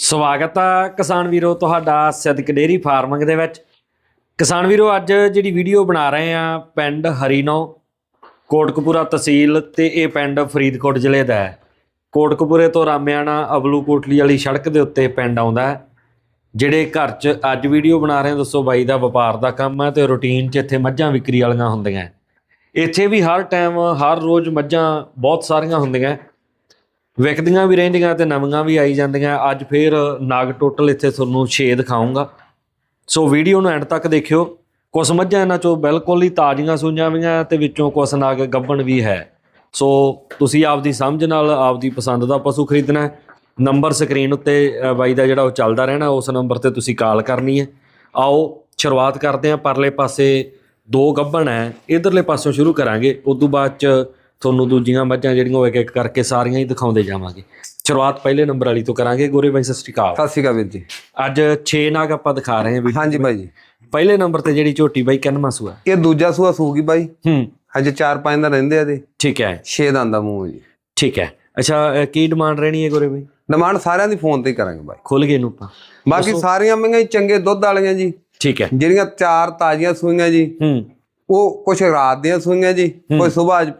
ਸਵਾਗਤ ਆ ਕਿਸਾਨ ਵੀਰੋ ਤੁਹਾਡਾ ਸਿੱਧਕ ਡੇਰੀ ਫਾਰਮਿੰਗ ਦੇ ਵਿੱਚ। ਕਿਸਾਨ ਵੀਰੋ, ਅੱਜ ਜਿਹੜੀ ਵੀਡੀਓ ਬਣਾ ਰਹੇ ਆ ਪਿੰਡ ਹਰੀਨੋ, ਕੋਟਕਪੂਰਾ ਤਹਿਸੀਲ ਤੇ ਇਹ ਪਿੰਡ ਫਰੀਦਕੋਟ ਜ਼ਿਲ੍ਹੇ ਦਾ ਹੈ। ਕੋਟਕਪੂਰੇ ਤੋਂ ਰਾਮਿਆਣਾ ਅਬਲੂ ਕੋਟਲੀ ਵਾਲੀ ਸੜਕ ਦੇ ਉੱਤੇ ਪਿੰਡ ਆਉਂਦਾ ਹੈ। ਜਿਹੜੇ ਘਰ 'ਚ ਅੱਜ ਵੀਡੀਓ ਬਣਾ ਰਹੇ ਦੱਸੋ ਬਾਈ ਦਾ ਵਪਾਰ ਦਾ ਕੰਮ ਹੈ ਤੇ ਰੂਟੀਨ 'ਚ ਇੱਥੇ ਮੱਝਾਂ ਵਿਕਰੀ ਵਾਲੀਆਂ ਹੁੰਦੀਆਂ ਇੱਥੇ ਵੀ ਹਰ ਟਾਈਮ ਹਰ ਰੋਜ਼ ਮੱਝਾਂ ਬਹੁਤ ਸਾਰੀਆਂ ਹੁੰਦੀਆਂ ਵਿਕਦੀਆਂ ਵੀ ਰਹਿੰਦੀਆਂ ਤੇ ਨਵੀਆਂ ਵੀ ਆਈ ਜਾਂਦੀਆਂ। ਅੱਜ ਫੇਰ ਨਾਗ ਟੋਟਲ ਇੱਥੇ ਤੁਹਾਨੂੰ 6 ਦਿਖਾਉਂਗਾ ਸੋ ਵੀਡੀਓ ਨੂੰ ਐਂਡ ਤੱਕ ਦੇਖਿਓ। ਕੁਝ ਮੱਝਾਂ ਇਹਨਾਂ ਚੋਂ ਬਿਲਕੁਲ ਹੀ ਤਾਜ਼ੀਆਂ ਸੂਈਆਂ ਵੀਆਂ ਤੇ ਵਿੱਚੋਂ ਕੁਝ ਨਾਗ ਗੱਬਣ ਵੀ ਹੈ। ਸੋ ਤੁਸੀਂ ਆਪਦੀ ਸਮਝ ਨਾਲ ਆਪਦੀ ਪਸੰਦ ਦਾ ਪਸ਼ੂ ਖਰੀਦਣਾ ਹੈ। ਨੰਬਰ ਸਕਰੀਨ ਉੱਤੇ ਬਾਈ ਦਾ ਜਿਹੜਾ ਉਹ ਚੱਲਦਾ ਰਹਿਣਾ, ਉਸ ਨੰਬਰ ਤੇ ਤੁਸੀਂ ਕਾਲ ਕਰਨੀ ਹੈ। ਆਓ, ਸ਼ੁਰੂਆਤ ਕਰਦੇ ਹਾਂ। ਪਰਲੇ ਪਾਸੇ ਦੋ ਗੱਬਣ ਹੈ। ਇਧਰਲੇ ਪਾਸੋਂ ਸ਼ੁਰੂ ਕਰਾਂਗੇ। ਉਸ ਤੋਂ ਬਾਅਦ ਚ ਤੁਹਾਨੂੰ ਦੂਜੀਆਂ ਮੱਝਾਂ ਜਿਹੜੀਆਂ ਉਹ ਇੱਕ ਇੱਕ ਕਰਕੇ ਸਾਰੀਆਂ ਹੀ ਦਿਖਾਉਂਦੇ ਜਾਵਾਂਗੇ। ਸ਼ੁਰੂਆਤ ਪਹਿਲੇ ਨੰਬਰ ਵਾਲੀ ਤੋਂ ਕਰਾਂਗੇ। ਗੋਰੇ ਬਾਈ ਸਤਿ ਸ਼੍ਰੀ ਅਕਾਲ। ਸਤਿ ਸ਼੍ਰੀ ਅਕਾਲ ਵੀਰ ਜੀ। ਅੱਜ 6 ਨਾਗ ਆਪਾਂ ਦਿਖਾ ਰਹੇ ਹਾਂ ਵੀ ਹਾਂਜੀ ਬਾਈ ਜੀ। ਪਹਿਲੇ ਨੰਬਰ ਤੇ ਜਿਹੜੀ ਝੋਟੀ ਬਾਈ ਕਿੰਨਵਾਂ ਸੂਆ? ਇਹ ਦੂਜਾ ਸੂਆ ਸੂਗੀ ਬਾਈ। ਹੂੰ। ਹਜੇ 4-5 ਦਾ ਰਹਿੰਦੇ ਆ ਦੇ ਠੀਕ ਹੈ। 6 ਦਾ ਆਂਦਾ ਮੂੰਹ ਜੀ। ਠੀਕ ਹੈ। ਅੱਛਾ ਕੀ ਡਿਮਾਂਡ ਰਹਿਣੀ ਹੈ ਗੋਰੇ ਬਾਈ? ਡਿਮਾਂਡ ਸਾਰਿਆਂ ਦੀ ਫੋਨ ਤੇ ਕਰਾਂਗੇ ਬਾਈ। ਖੁੱਲ ਗਏ ਨੂੰ ਆਪਾਂ। ਬਾਕੀ ਸਾਰੀਆਂ ਮਹੀਆਂ ਚੰਗੇ ਦੁੱਧ ਵਾਲੀਆਂ ਜੀ। ਠੀਕ ਹੈ। ਜਿਹੜੀਆਂ ਚਾਰ ਤਾਜ਼ੀਆਂ ਸੂਈਆਂ ਜੀ। ਹੂੰ। ਉਹ ਕੁਝ ਰਾਤ ਦੀਆਂ ਸੂਈਆਂ ਜੀ। ਕੋਈ ਸਵੇਰ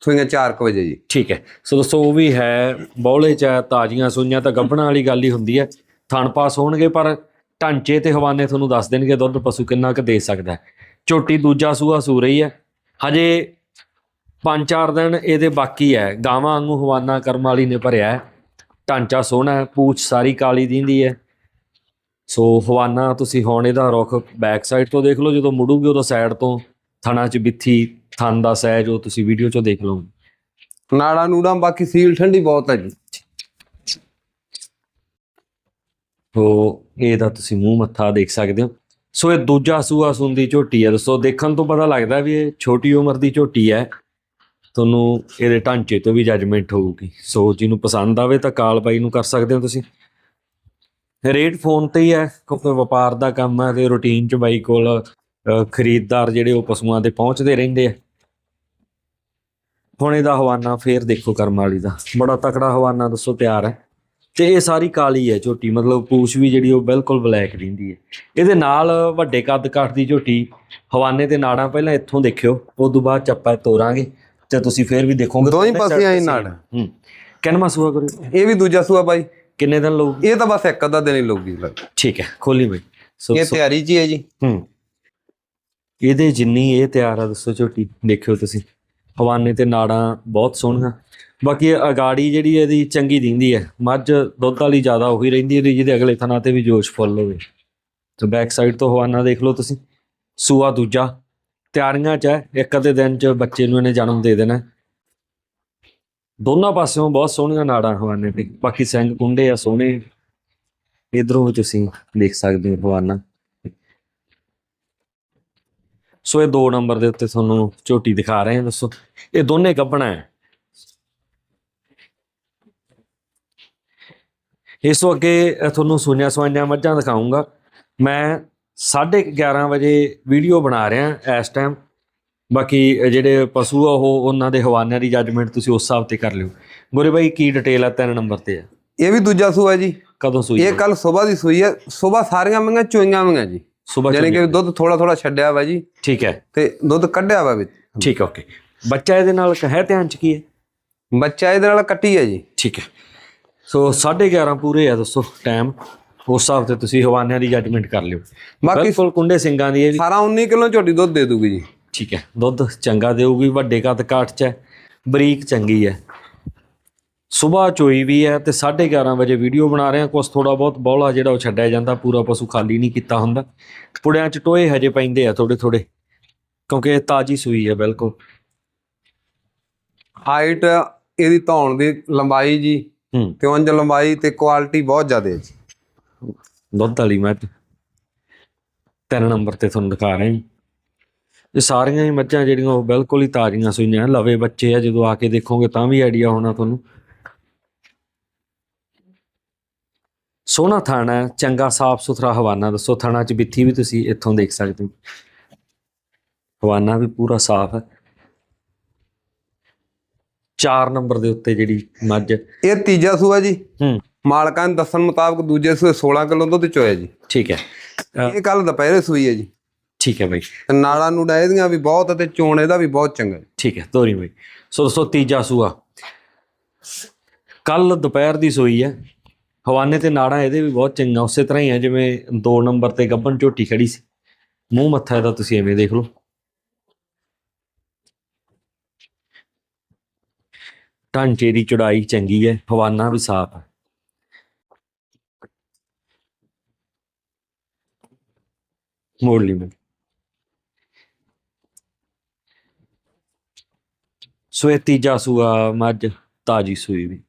ਸੂਈਆਂ 4 ਵਜੇ ਜੀ। ਠੀਕ ਹੈ। ਸੋ ਦੋਸਤੋ ਉਹ ਵੀ ਹੈ ਬੌਲੇ ਚ ਹੈ, ਤਾਜ਼ੀਆਂ ਸੂਈਆਂ ਤਾਂ ਗੱਭਣਾ ਵਾਲੀ ਗੱਲ ਹੀ ਹੁੰਦੀ ਹੈ। ਥਣ ਪਾਸ ਹੋਣਗੇ ਪਰ ਢਾਂਚੇ ਤੇ ਹਵਾਨੇ ਤੁਹਾਨੂੰ ਦੱਸ ਦੇਣਗੇ ਦੁੱਧ ਪਸ਼ੂ ਕਿੰਨਾ ਕੁ ਦੇ ਸਕਦਾ ਹੈ। ਝੋਟੀ ਦੂਜਾ ਸੂਆ ਸੂ ਰਹੀ ਹੈ। ਹਜੇ 5-4 ਦਿਨ ਇਹਦੇ ਬਾਕੀ ਹੈ। ਗਾਵਾਂ ਵਾਂਗੂ ਹਵਾਨਾ ਕਰਮ ਵਾਲੀ ਨੇ ਭਰਿਆ ਹੈ। ਢਾਂਚਾ ਸੋਹਣਾ ਹੈ ਪੂਛ ਸਾਰੀ ਕਾਲੀ ਦਿੰਦੀ ਹੈ। ਸੋ ਹਵਾਨਾ ਤੁਸੀਂ ਹੁਣ ਇਹਦਾ ਰੁਖ ਬੈਕ ਸਾਈਡ ਤੋਂ ਦੇਖ ਲਓ ਜਦੋਂ ਮੁੜੂਗੇ ਉਦੋਂ ਸਾਈਡ ਤੋਂ ਥਣਾ ਚ ਬਿੱਥੀ ਥਣ ਦਾ ਸਹਿਜ ਉਹ ਤੁਸੀਂ ਵੀਡੀਓ ਚੋਂ ਦੇਖ ਲਓ। ਨਾੜਾ ਨੂੜਾ ਬਾਕੀ ਸੀਲ ਠੰਡੀ ਬਹੁਤ ਹੈ ਜੀ। ਉਹ ਇਹਦਾ ਤੁਸੀਂ ਮੂੰਹ ਮੱਥਾ ਦੇਖ ਸਕਦੇ ਹੋ। ਸੋ ਇਹ ਦੂਜਾ ਸੂਆ ਸੁੰਦੀ ਝੋਟੀ ਹੈ। ਦੋਸਤੋ ਦੇਖਣ ਤੋਂ ਪਤਾ ਲੱਗਦਾ ਵੀ ਇਹ ਛੋਟੀ ਉਮਰ ਦੀ ਝੋਟੀ ਹੈ। ਤੁਹਾਨੂੰ ਇਹਦੇ ਢਾਂਚੇ ਤੋਂ ਵੀ ਜੱਜਮੈਂਟ ਹੋਊਗੀ। ਸੋ ਜਿਹਨੂੰ ਪਸੰਦ ਆਵੇ ਤਾਂ ਕਾਲ ਬਾਈ ਨੂੰ ਕਰ ਸਕਦੇ ਹੋ ਤੁਸੀਂ। ਰੇਟ ਫੋਨ ਤੇ ਹੀ ਹੈ। ਕਿਉਂਕਿ ਵਪਾਰ ਦਾ ਕੰਮ ਹੈ ਤੇ ਰੂਟੀਨ ਚ ਬਾਈ ਕੋਲ ਖਰੀਦਦਾਰ ਜਿਹੜੇ ਉਹ ਪਸ਼ੂਆਂ ਦੇ ਪਹੁੰਚਦੇ ਰਹਿੰਦੇ ਆ। ਹੁਣ ਇਹਦਾ ਹਵਾਨਾ ਫੇਰ ਦੇਖੋ ਕਰਮ ਵਾਲੀ ਦਾ। ਬੜਾ ਤਕੜਾ ਹਵਾਨਾ ਦੱਸੋ ਤਿਆਰ ਹੈ। ਤੇ ਇਹ ਸਾਰੀ ਕਾਲੀ ਹੈ ਝੋਟੀ ਮਤਲਬ ਪੂਛ ਵੀ ਜਿਹੜੀ ਉਹ ਬਿਲਕੁਲ ਬਲੈਕ ਰਹਿੰਦੀ ਹੈ। ਇਹਦੇ ਨਾਲ ਵੱਡੇ ਕੱਦ ਕਾਠ ਦੀ ਝੋਟੀ ਹਵਾਨੇ ਤੇ ਨਾੜਾਂ ਪਹਿਲਾਂ ਇੱਥੋਂ ਦੇਖਿਓ ਉਸ ਤੋਂ ਬਾਅਦ ਚੱਪਾ ਤੋਰਾਂਗੇ ਤੇ ਤੁਸੀਂ ਫੇਰ ਵੀ ਦੇਖੋਗੇ। ਦੋਨੇ ਪਾਸੇ ਆਈ ਨਾੜ। ਹੂੰ। ਕਿੰਨਾ ਸੂਆ ਕਰੋ। ਇਹ ਵੀ ਦੂਜਾ ਸੂਆ ਬਾਈ। ਕਿੰਨੇ ਦਿਨ ਲਊਗੀ? ਇਹ ਤਾਂ ਬਸ ਇੱਕ ਅੱਧਾ ਦਿਨ ਹੀ ਲਊਗੀ। ਲੱਗ ਠੀਕ ਹੈ ਖੋਲੀ ਬਈ। ਇਹ ਤਿਆਰੀ ਹੀ ਹੈ ਜੀ। ਹੂੰ। ਇਹਦੇ ਜਿੰਨੀ ਇਹ ਤਿਆਰ ਆ ਦੱਸੋ ਝੋਟੀ ਦੇਖਿਓ ਤੁਸੀਂ। ਹਵਾਨੇ ਤੇ ਨਾੜਾਂ ਬਹੁਤ ਸੋਹਣੀਆਂ। ਬਾਕੀ ਅਗਾੜੀ ਜਿਹੜੀ ਇਹਦੀ ਚੰਗੀ ਦਿੰਦੀ ਹੈ, ਮੱਝ ਦੁੱਧ ਵਾਲੀ ਜ਼ਿਆਦਾ ਉਹੀ ਰਹਿੰਦੀ ਹੈ ਜਿਹਦੇ ਅਗਲੇ ਥਣਾ ਤੇ ਵੀ ਜੋਸ਼ ਫੁੱਲ ਹੋਵੇ। ਤੇ ਬੈਕ ਸਾਈਡ ਤੋਂ ਹਵਾਨਾ ਦੇਖ ਲਓ ਤੁਸੀਂ। ਸੂਆ ਦੂਜਾ, ਤਿਆਰੀਆਂ 'ਚ ਹੈ, ਇੱਕ ਅੱਧੇ ਦਿਨ 'ਚ ਬੱਚੇ ਨੂੰ ਇਹਨੇ ਜਨਮ ਦੇ ਦੇਣਾ। ਦੋਨਾਂ ਪਾਸਿਓਂ ਬਹੁਤ ਸੋਹਣੀਆਂ ਨਾੜਾਂ ਹਵਾਨੇ ਤੇ। ਬਾਕੀ ਸਿੰਘ ਕੁੰਡੇ ਆ ਸੋਹਣੇ। ਇਧਰੋਂ ਵੀ ਤੁਸੀਂ ਦੇਖ ਸਕਦੇ ਹੋ ਹਵਾਨਾ। ਸੋ ਇਹ ਦੋ ਨੰਬਰ ਦੇ ਉੱਤੇ ਤੁਹਾਨੂੰ ਝੋਟੀ ਦਿਖਾ ਰਹੇ ਹਾਂ ਦੱਸੋ। ਇਹ ਦੋਨੇ ਗੱਭਣਾ ਹੈ। ਇਸ ਤੋਂ ਅੱਗੇ ਤੁਹਾਨੂੰ ਸੁਣਿਆ ਸਵਾਈਆਂ ਮੱਝਾਂ ਦਿਖਾਉਂਗਾ ਮੈਂ 11:30 ਵਜੇ ਵੀਡੀਓ ਬਣਾ ਰਿਹਾ ਇਸ ਟਾਈਮ ਬਾਕੀ ਜਿਹੜੇ ਪਸ਼ੂ ਆ ਉਹ ਉਹਨਾਂ ਦੇ ਹਵਾਨਿਆਂ ਦੀ ਜੱਜਮੈਂਟ ਤੁਸੀਂ ਉਸ ਹਿਸਾਬ ਤੇ ਕਰ ਲਿਓ। ਗੋਰੇ ਬਾਈ ਕੀ ਡਿਟੇਲ ਆ ਤਿੰਨ ਨੰਬਰ ਤੇ? ਆ ਇਹ ਵੀ ਦੂਜਾ ਸੂਆ ਜੀ। ਕਦੋਂ ਸੂਈ ਇਹ ਕੱਲ ਸਵੇਰ ਦੀ ਸੂਈ ਹੈ। ਸਵੇਰ ਸਾਰੀਆਂ ਮਹੀਆਂ ਚੋਈਆਂ ਮਹੀਆਂ ਜੀ। ਸਵੇਰ ਯਾਨੀ ਕਿ ਦੁੱਧ ਥੋੜਾ ਥੋੜਾ ਛੱਡਿਆ ਵਾ ਜੀ। ਠੀਕ ਹੈ। ਤੇ ਦੁੱਧ ਕੱਢਿਆ ਵਾ ਵਿੱਚ। ਠੀਕ ਹੈ ਓਕੇ। ਬੱਚਾ ਇਹਦੇ ਨਾਲ ਹੈ ਧਿਆਨ ਚ ਕੀ ਹੈ? ਬੱਚਾ ਇਹਦੇ ਨਾਲ ਕੱਟੀ ਹੈ ਜੀ। ਠੀਕ ਹੈ। ਸੋ 11:30 ਪੂਰੇ ਆ ਦੋਸਤੋ ਟਾਈਮ ਉਸ ਹਿਸਾਬ ਤੇ ਤੁਸੀਂ ਹਵਾਨਿਆਂ ਦੀ ਜੱਜਮੈਂਟ ਕਰ ਲਿਓ। ਬਾਕੀ ਬਿਲਕੁਲ ਕੁੰਡੇ ਸਿੰਘਾਂ ਦੀ ਇਹ ਵੀ 18 19 ਕਿਲੋ ਝੋਟੀ ਦੁੱਧ ਦੇ ਦੂਗੀ ਜੀ। ਠੀਕ ਹੈ। ਦੁੱਧ ਚੰਗਾ ਦੇਊਗੀ ਵੱਡੇ ਕੱਦ ਕਾਠ ਚ ਹੈ। ਬਰੀਕ ਚੰਗੀ ਹੈ। ਸਵੇਰ ਚੋਈ ਵੀ ਹੈ ਤੇ 11:30 ਵਜੇ ਵੀਡੀਓ ਬਣਾ ਰਹੇ ਹਾਂ। ਕੁਛ ਥੋੜਾ ਬਹੁਤ ਬੌਲਾ ਜਿਹੜਾ ਉਹ ਛੱਡਿਆ ਜਾਂਦਾ ਪੂਰਾ ਪਸ਼ੂ ਖਾਲੀ ਨਹੀਂ ਕੀਤਾ ਹੁੰਦਾ। ਪੁੜਿਆਂ ਚ ਟੋਏ ਹਜੇ ਪੈਂਦੇ ਆ ਥੋੜੇ ਥੋੜੇ ਕਿਉਂਕਿ ਇਹ ਤਾਜੀ ਸੂਈ ਹੈ ਬਿਲਕੁਲ। ਹਾਈਟ ਇਹਦੀ ਧੌਣ ਦੀ ਲੰਬਾਈ ਜੀ ਤੇ ਉਂਝ ਲੰਬਾਈ ਤੇ ਕੁਆਲਿਟੀ ਬਹੁਤ ਜ਼ਿਆਦਾ ਹੈ ਜੀ। ਦੁੱਧ ਵਾਲੀ ਮੱਝ ਤਿੰਨ ਨੰਬਰ ਤੇ ਤੁਹਾਨੂੰ ਦਿਖਾ ਰਹੇ ਹਾਂ ਇਹ ਸਾਰੀਆਂ ਹੀ ਮੱਝਾਂ ਜਿਹੜੀਆਂ ਉਹ ਬਿਲਕੁਲ ਹੀ ਤਾਜ਼ੀਆਂ ਸੂਈਆਂ ਲਵੇ ਬੱਚੇ ਆ ਜਦੋਂ ਆ ਕੇ ਦੇਖੋਗੇ ਤਾਂ ਵੀ ਆਈਡੀਆ ਹੋਣਾ ਤੁਹਾਨੂੰ। ਸੋਹਣਾ ਥਾਣਾ ਹੈ ਚੰਗਾ ਸਾਫ਼ ਸੁਥਰਾ ਹਵਾਨਾ ਦੱਸੋ ਥਾਣਾ ਚ ਬਿੱਥੀ ਵੀ ਤੁਸੀਂ ਇੱਥੋਂ ਦੇਖ ਸਕਦੇ ਹੋ। ਹਵਾਨਾ ਵੀ ਪੂਰਾ ਸਾਫ਼ ਹੈ। 4 ਨੰਬਰ ਦੇ ਉੱਤੇ ਜਿਹੜੀ ਮੱਝ ਇਹ ਤੀਜਾ ਸੂਆ ਜੀ। ਹੂੰ। ਮਾਲਕਾਂ ਦੇ ਦੱਸਣ ਮੁਤਾਬਕ ਦੂਜੇ ਸੂਏ 16 ਕਿਲੋ ਦੁੱਧ ਚੋਇਆ ਜੀ। ਠੀਕ ਹੈ। ਇਹ ਕੱਲ ਦੁਪਹਿਰੇ ਸੂਈ ਹੈ ਜੀ। ਠੀਕ ਹੈ ਬਾਈ। ਤੇ ਨਾੜਾਂ ਨੂੰ ਇਹਦੀਆਂ ਵੀ ਬਹੁਤ ਤੇ ਚੋਣ ਇਹਦਾ ਵੀ ਬਹੁਤ ਚੰਗਾ। ਠੀਕ ਹੈ ਤੋਰੀ ਬਾਈ। ਸੋ ਦੋਸਤੋ ਤੀਜਾ ਸੂਆ। ਕੱਲ ਦੁਪਹਿਰ ਦੀ ਸੋਈ ਹੈ। ਹਵਾਨੇ ਤੇ ਨਾੜਾਂ ਇਹਦੇ ਵੀ ਬਹੁਤ ਚੰਗਾ ਉਸੇ ਤਰ੍ਹਾਂ ਹੀ ਹੈ ਜਿਵੇਂ 2 ਨੰਬਰ ਤੇ ਗੱਬਨ ਝੋਟੀ ਖੜੀ ਸੀ। ਮੂੰਹ ਮੱਥਾ ਇਹਦਾ ਤੁਸੀਂ ਐਵੇਂ ਦੇਖ ਲਓ। ਢਾਂਚੇ ਦੀ ਚੜਾਈ ਚੰਗੀ ਹੈ, ਹਵਾਨਾ ਵੀ ਸਾਫ਼ ਹੈ। ਮੋੜ ਲਈ ਮੈਂ। ਸੋ ਇਹ ਤੀਜਾ ਸੂਆ, ਮੱਝ ਤਾਜੀ ਸੂਈ ਵੀ।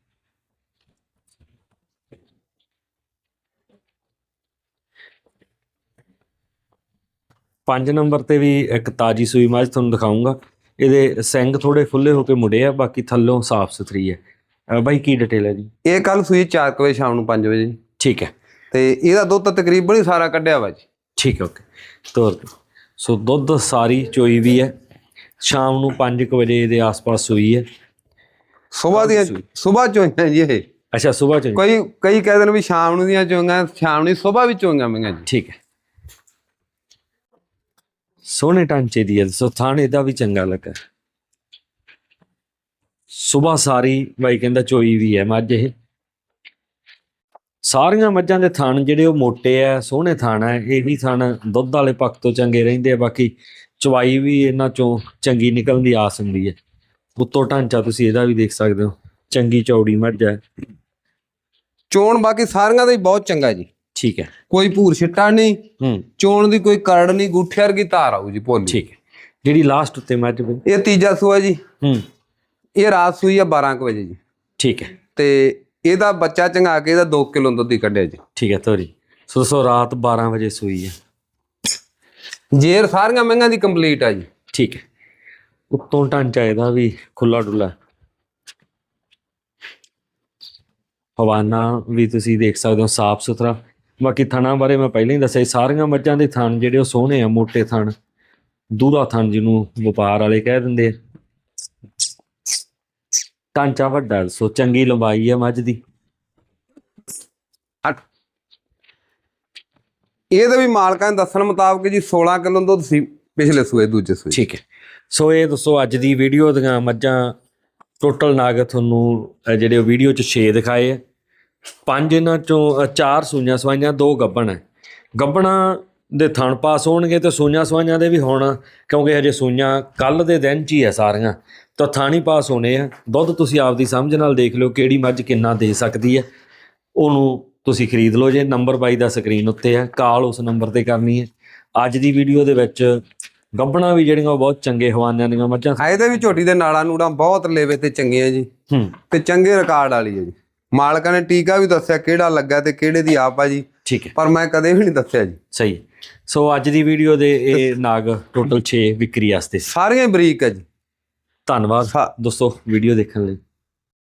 ਪੰਜ ਨੰਬਰ ਤੇ ਵੀ ਇੱਕ ਤਾਜੀ ਸੂਈ ਮੱਝ ਤੁਹਾਨੂੰ ਦਿਖਾਉਂਗਾ ਇਹਦੇ ਸਿੰਘ ਥੋੜੇ ਫੁੱਲੇ ਹੋ ਕੇ ਮੁੜੇ ਆ ਬਾਕੀ ਥੱਲੋਂ ਸਾਫ਼ ਸੁਥਰੀ ਹੈ। ਬਾਈ ਕੀ ਡਿਟੇਲ ਹੈ ਜੀ? ਇਹ ਕੱਲ ਸੂਈ 4 ਵਜੇ ਸ਼ਾਮ ਨੂੰ 5 ਵਜੇ। ਠੀਕ ਹੈ। ਤੇ ਇਹਦਾ ਦੁੱਧ ਤਾਂ ਤਕਰੀਬਨ ਹੀ ਸਾਰਾ ਕੱਢਿਆ ਵਾ ਜੀ। ਠੀਕ ਹੈ ਓਕੇ। ਤੋਰ ਦਿਓ। ਸੋ ਦੁੱਧ ਸਾਰੀ ਚੋਈ ਵੀ ਹੈ। ਸ਼ਾਮ ਨੂੰ 5 ਵਜੇ ਦੇ ਆਸ-ਪਾਸ ਸੂਈ ਹੈ। ਸਵੇਰ ਦੀਆਂ। ਸਵੇਰ ਚੋਈਆਂ ਜੀ ਇਹ। ਅੱਛਾ ਸਵੇਰ ਚ ਕੋਈ ਕਈ ਕਹਿੰਦੇ ਨੇ ਵੀ ਸ਼ਾਮ ਨੂੰ ਦੀਆਂ ਚੋਈਆਂ ਸ਼ਾਮ ਨੂੰ ਸਵੇਰ ਵੀ ਚੋਈਆਂ ਮੀਆਂ ਜੀ। ਠੀਕ ਹੈ। ਸੋਹਣੇ ਢਾਂਚੇ ਦੀ ਹੈ ਸੋ ਥਾਣੇ ਦਾ ਵੀ ਚੰਗਾ ਲੱਗਾ ਸਵੇਰ ਸਾਰੀ ਬਾਈ ਕਹਿੰਦਾ ਚੋਈ ਵੀ ਹੈ ਮੱਝ ਇਹ। ਸਾਰੀਆਂ ਮੱਝਾਂ ਦੇ ਥਣ ਜਿਹੜੇ ਉਹ ਮੋਟੇ ਆ ਸੋਹਣੇ ਥਣ ਆ ਇਹ ਵੀ ਥਣ ਦੁੱਧ ਵਾਲੇ ਪੱਖ ਤੋਂ ਚੰਗੇ ਰਹਿੰਦੇ ਆ, ਬਾਕੀ ਚਵਾਈ ਵੀ ਇਹਨਾਂ ਚੋਂ ਚੰਗੀ ਨਿਕਲਣ ਦੀ ਆਸ ਹੁੰਦੀ ਹੈ। ਉੱਤੋਂ ਢਾਂਚਾ ਤੁਸੀਂ ਇਹਦਾ ਵੀ ਦੇਖ ਸਕਦੇ ਹੋ, ਚੰਗੀ ਚੌੜੀ ਮੱਝ ਹੈ। ਚੋਣ ਬਾਕੀ ਸਾਰੀਆਂ ਦਾ ਹੀ ਬਹੁਤ ਚੰਗਾ ਜੀ। ਠੀਕ ਹੈ। ਕੋਈ ਭੂਰ ਛਿੱਟਾ ਨਹੀਂ ਹੂੰ। ਚੋਣ ਦੀ ਕੋਈ ਕਰੜ ਨਹੀਂ ਗੁੱਠੇ ਵਰਗੀ ਧਾਰ ਆਊ ਜੀ ਭੋਲੀ। ਠੀਕ ਹੈ। ਜਿਹੜੀ ਲਾਸਟ ਉੱਤੇ ਮੱਝ ਇਹ ਤੀਜਾ ਸੂਆ ਜੀ। ਹੂੰ। ਇਹ ਰਾਤ ਸੂਈ ਆ 12 ਕੁ ਵਜੇ ਜੀ। ਠੀਕ ਹੈ। ਤੇ ਇਹਦਾ ਬੱਚਾ ਚੰਗਾ ਕੇ ਇਹਦਾ 2 ਕਿਲੋ ਦੁੱਧ ਹੀ ਕੱਢਿਆ ਜੀ। ਠੀਕ ਹੈ ਤੋਰੀ ਸੋ ਸੋ ਰਾਤ 12 ਵਜੇ ਸੂਈ ਹੈ। ਜੇਰ ਸਾਰੀਆਂ ਮਹਿੰਗਾਂ ਦੀ ਕੰਪਲੀਟ ਆ ਜੀ। ਠੀਕ ਹੈ। ਉੱਤੋਂ ਢਾਂਚਾ ਇਹਦਾ ਵੀ ਖੁੱਲਾ ਡੁੱਲਾ ਹਵਾਨਾ ਵੀ ਤੁਸੀਂ ਦੇਖ ਸਕਦੇ ਹੋ ਸਾਫ਼ ਸੁਥਰਾ। ਬਾਕੀ ਥਣਾ ਬਾਰੇ ਮੈਂ ਪਹਿਲਾਂ ਹੀ ਦੱਸਿਆ ਸੀ, ਸਾਰੀਆਂ ਮੱਝਾਂ ਦੇ ਥਣ ਜਿਹੜੇ ਉਹ ਸੋਹਣੇ ਆ ਮੋਟੇ ਥਣ। ਦੂਰਾ ਥਣ ਜਿਹਨੂੰ ਵਪਾਰ ਵਾਲੇ ਕਹਿ ਦਿੰਦੇ ਆ। ਢਾਂਚਾ ਵੱਡਾ ਸੋ ਚੰਗੀ ਲੰਬਾਈ ਹੈ ਮੱਝ ਦੀ। ਅੱਠ। ਇਹਦੇ ਵੀ ਮਾਲਕਾਂ ਦੇ ਦੱਸਣ ਮੁਤਾਬਕ ਜੀ 16 ਕਿਲੋ ਦੁੱਧ ਸੀ ਪਿਛਲੇ ਸੂਏ ਦੂਜੇ ਸੂਏ। ਠੀਕ ਹੈ। ਸੋ ਇਹ ਦੱਸੋ ਅੱਜ ਦੀ ਵੀਡੀਓ ਦੀਆਂ ਮੱਝਾਂ ਟੋਟਲ ਨਾਗ ਤੁਹਾਨੂੰ ਅਹ ਜਿਹੜੇ ਵੀਡੀਓ ਚ 6 ਦਿਖਾਏ ਆ। ਪੰਜ ਇਹਨਾਂ ਚੋਂ ਚਾਰ ਸੂਈਆਂ ਸਵਾਈਆਂ ਦੋ ਗੱਬਣ ਹੈ। ਗੱਬਣਾ ਦੇ ਥਣ ਪਾਸ ਹੋਣਗੇ ਤੇ ਸੂਈਆਂ ਸਵਾਈਆਂ ਦੇ ਵੀ ਹੋਣ ਕਿਉਂਕਿ ਹਜੇ ਸੂਈਆਂ ਕੱਲ ਦੇ ਦਿਨ ਚ ਹੀ ਆ ਸਾਰੀਆਂ। ਤਾਂ ਥਾਣੀ ਪਾਸ ਹੋਣੇ ਆ। ਦੁੱਧ ਤੁਸੀਂ ਆਪਦੀ ਸਮਝ ਨਾਲ ਦੇਖ ਲਿਓ ਕਿਹੜੀ ਮੱਝ ਕਿੰਨਾ ਦੇ ਸਕਦੀ ਹੈ। ਉਹਨੂੰ ਤੁਸੀਂ ਖਰੀਦ ਲਓ ਜੇ ਨੰਬਰ ਬਾਈ ਦਾ ਸਕਰੀਨ ਉੱਤੇ ਹੈ ਕਾਲ ਉਸ ਨੰਬਰ ਤੇ ਕਰਨੀ ਹੈ। ਅੱਜ ਦੀ ਵੀਡੀਓ ਦੇ ਵਿੱਚ ਗੱਬਣਾ ਵੀ ਜਿਹੜੀਆਂ ਉਹ ਬਹੁਤ ਚੰਗੇ ਹਵਾਨਿਆਂ ਦੀਆਂ ਮੱਝਾਂ। ਆ ਇਹਦੇ ਵੀ ਝੋਟੀ ਦੇ ਨਾੜਾਂ ਨੂੜਾਂ ਬਹੁਤ ਲੇਵੇ ਤੇ ਚੰਗੀਆਂ ਜੀ। ਤੇ ਚੰਗੇ ਰਿਕਾਰਡ ਵਾਲੀ ਹੈ ਜੀ। ਮਾਲਕਾਂ ਨੇ ਟੀਕਾ ਵੀ ਦੱਸਿਆ ਕਿਹੜਾ ਲੱਗਾ ਤੇ ਕਿਹੜੇ ਦੀ ਆਪ ਆ ਜੀ। ਠੀਕ ਹੈ। ਪਰ ਮੈਂ ਕਦੇ ਵੀ ਨਹੀਂ ਦੱਸਿਆ ਜੀ। ਸਹੀ। ਸੋ ਅੱਜ ਦੀ ਵੀਡੀਓ ਦੇ ਇਹ ਨਾਗ ਟੋਟਲ 6 ਵਿਕਰੀ ਵਾਸਤੇ। ਸਾਰੀਆਂ ਬਰੀਕ ਹੈ ਜੀ। ਧੰਨਵਾਦ ਦੋਸਤੋ ਵੀਡੀਓ ਦੇਖਣ ਲਈ।